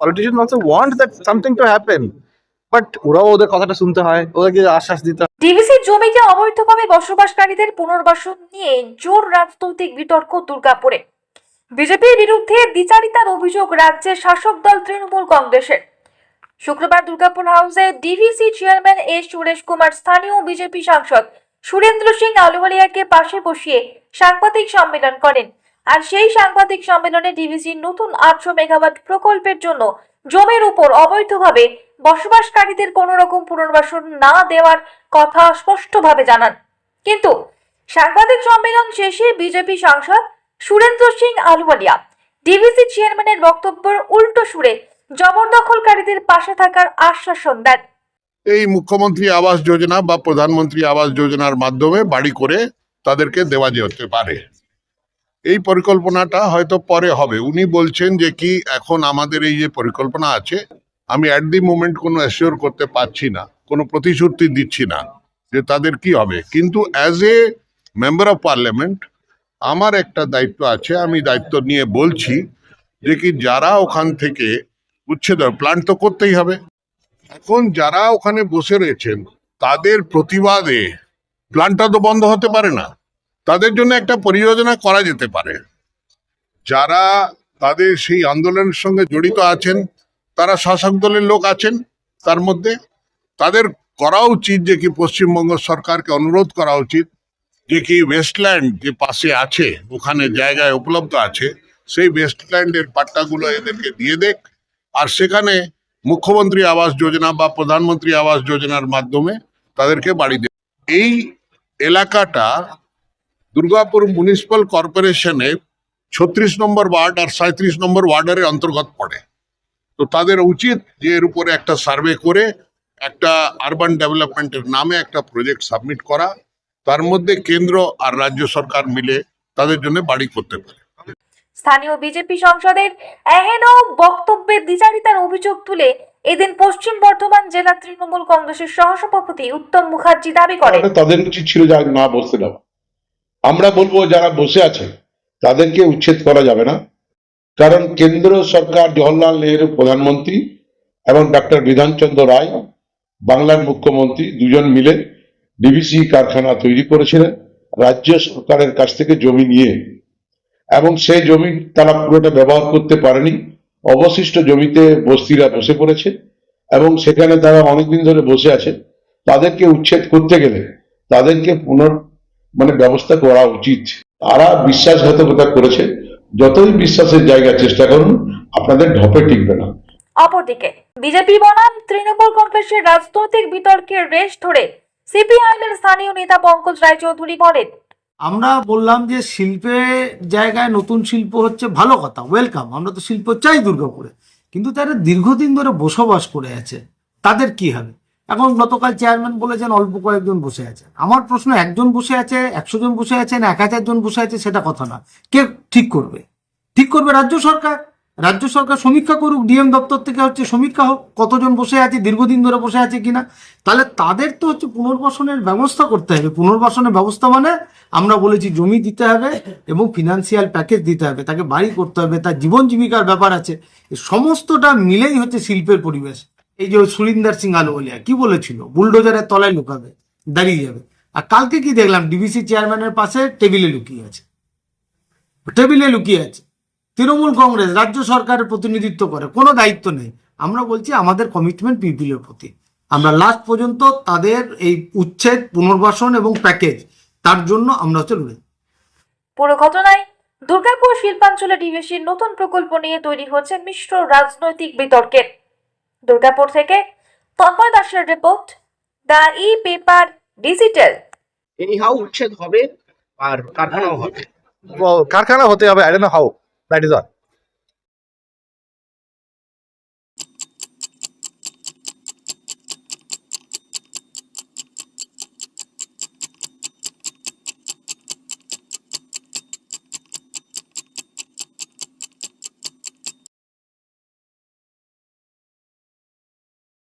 Politician also want that something to happen but ওরাও ওদের কথাটা শুনতে হয়, ওদেরকে আশ্বাস দিতে ডিভিসির জমিতে অবৈধভাবে বসবাসকারীদের পুনর্বাসন নিয়ে জোর রাজনৈতিক বিতর্ক দুর্গাপুরে। বিজেপির বিরুদ্ধে দ্বিচারিতার অভিযোগ রাজ্যের শাসক দল তৃণমূল কংগ্রেসের। শুক্রবার দুর্গাপুর হাউসে DVC chairman A Suresh Kumar, স্থানীয় বিজেপি সাংসদ সুরেন্দ্র সিং আলুওয়ালিয়াকে পাশে বসিয়ে সাংবাদিক সম্মেলন করেন। আর সেই সাংবাদিক সম্মেলনে ডিভিসির নতুন আটশো মেগাওয়াট প্রকল্পের জন্য জমির উপর অবৈধভাবে বসবাসকারীদের কোনো রকম পুনর্বাসন না দেওয়ার কথা স্পষ্টভাবে জানান। কিন্তু সাংবাদিক সম্মেলন শেষে বিজেপি সাংসদ সুরেন্দ্র সিং আলুওয়ালিয়া, ডিভিসি চেয়ারম্যানের বক্তব্যের উল্টো সুরে জবরদখলকারীদের পাশে থাকার আশ্বাসন দেন। এই মুখ্যমন্ত্রী আবাস যোজনা বা প্রধানমন্ত্রী আবাস যোজনার মাধ্যমে বাড়ি করে তাদেরকে দেওয়া যেতে পারে। এই পরিকল্পনাটা হয়তো পরে হবে। উনি বলছেন যে কি এখন আমাদের এই যে পরিকল্পনা আছে, আমি অ্যাট দি মোমেন্ট কোনো অ্যাসিওর করতে পারছি না, কোনো প্রতিশ্রুতি দিচ্ছি না যে তাদের কি হবে। কিন্তু as a member of parliament আমার একটা দায়িত্ব আছে, আমি দায়িত্ব নিয়ে বলছি যে কি যারা ওখান থেকে উচ্ছেদ প্ল্যান তো করতেই হবে। এখন যারা ওখানে বসে রয়েছেন, তাদের প্রতিবাদে প্ল্যানটা তো বন্ধ হতে পারে না। তাদের জন্য একটা পরিযোজনা করা যেতে পারে। যারা তাদের সেই আন্দোলনের সঙ্গে জড়িত আছেন, তারা শাসক দলের লোক আছেন তার মধ্যে, তাদের করা উচিত যে কি পশ্চিমবঙ্গ সরকারকে অনুরোধ করা উচিত যে কি ওয়েস্টল্যান্ড যে পাশে আছে, ওখানে জায়গায় উপলব্ধ আছে, সেই ওয়েস্টল্যান্ডের পাট্টাগুলো এদেরকে দিয়ে দেখ। আর সেখানে মুখ্যমন্ত্রী আবাস যোজনা বা প্রধানমন্ত্রী আবাস যোজনার মাধ্যমে তাদেরকে বাড়ি দেবে এই এলাকাটা দুর্গাপুর মিউনিসিপাল কর্পোরেশনে ছত্রিশ নম্বর ওয়ার্ড আর সাঁত্রিশ নম্বর ওয়ার্ডের অন্তর্গত পড়ে। তো তাদের উচিত যে এর উপরে একটা সার্ভে করে একটা আরবান ডেভেলপমেন্টের নামে একটা প্রজেক্ট সাবমিট করা। তার মধ্যে কেন্দ্র আর রাজ্য সরকার মিলে তাদের জন্য বাড়ি করতে পারে। স্থানীয় বিজেপি সংসদের এহেন বক্তব্যের দ্বিচারিতার অভিযোগ তুলে এদিন পশ্চিম বর্ধমান জেলা তৃণমূল কংগ্রেসের সহসভাপতি উত্তম মুখার্জি দাবি করেন। তাদের উচিত ছিল যা না বসতে দেওয়া আমরা বলব যারা বসে আছে, তাদেরকে উচ্ছেদ করা যাবে না। কারণ কেন্দ্র সরকার জওহরলাল নেহরু প্রধানমন্ত্রী এবং ডক্টর বিধানচন্দ্র রায় বাংলার মুখ্যমন্ত্রী দুজন মিলে ডিভিসি কারখানা তৈরি করেছিলেন, রাজ্য সরকারের কাছ থেকে জমি নিয়ে। এবং সেই জমি তারা পুরোটা ব্যবহার করতে পারেনি। অবশিষ্ট জমিতে বস্তিরা বসে পড়েছে এবং সেখানে তারা অনেকদিন ধরে বসে আছে। তাদেরকে উচ্ছেদ করতে গেলে তাদেরকে পুনর মানে ব্যবস্থা করা উচিত। তারা বিশ্বাসঘাতকতা করেছে। যতই বিশ্বাসের জায়গা চেষ্টা করুন আপনাদের ঢপে টিকবে না। অপরদিকে বিজেপি বনাম তৃণমূল কংগ্রেসের রাজনৈতিক বিতর্কের রেশ ধরে সিপিআইএম এর স্থানীয় নেতা পঙ্কজ রায়চৌধুরী বলেন আমরা বললাম যে শিল্পের জায়গায় নতুন শিল্প হচ্ছে ভালো কথা ওয়েলকাম আমরা তো শিল্প চাই দুর্গাপুরে। কিন্তু তারা দীর্ঘদিন ধরে বসবাস করে আছে তাদের কি হবে? এখন গতকাল চেয়ারম্যান বলেছেন অল্প কয়েকজন বসে আছে। আমার প্রশ্ন, একজন বসে আছে, একশো জন বসে আছে না এক হাজার জন বসে আছে সেটা কথা না। কে ঠিক করবে? ঠিক করবে রাজ্য সরকার। রাজ্য সরকার সমীক্ষা করুক, ডিএম দপ্তর থেকে হচ্ছে সমীক্ষা হোক, কতজন বসে আছে, দীর্ঘদিন ধরে বসে আছে কিনা। তাহলে তাদের তো হচ্ছে পুনর্বাসনের ব্যবস্থা করতে হবে। পুনর্বাসনের ব্যবস্থা মানে আমরা বলেছি জমি দিতে হবে এবং ফিনান্সিয়াল প্যাকেজ দিতে হবে, তাকে বাড়ি করতে হবে, তার জীবন জীবিকার ব্যাপার আছে। সমস্তটা মিলেই হচ্ছে শিল্পের পরিবেশ। এই যে সুরিন্দার সিং আলুওয়ালিয়া কি বলেছিল? বুলডোজারের তলায় লুকাবে, দাঁড়িয়ে যাবে। আর কালকে কি দেখলাম? ডিবিসি চেয়ারম্যানের পাশে টেবিলে লুকিয়ে আছে। টেবিলে লুকিয়ে আছে। তৃণমূল কংগ্রেস, রাজ্য সরকারের প্রতিনিধিত্ব করে, কোনো দায়িত্ব নেই। আমরা বলছি, আমাদের কমিটমেন্ট পিপিলের প্রতি। আমরা লাস্ট পর্যন্ত তাদের এই উচ্ছেদ, পুনর্বাসন এবং প্যাকেজ তার জন্য আমরা হচ্ছে লড়ে পুরো ঘটনায় দুর্গাপুর শিল্পাঞ্চলে ডিভিসির নতুন প্রকল্প নিয়ে তৈরি হচ্ছে মিশ্র রাজনৈতিক বিতর্কের। দুর্গাপুর থেকে তন্ময় দাসের report the E paper digital anyhow উচ্ছেদ হবে আর কারখানাও হবে। কারখানা হতে হবে I don't know how that is all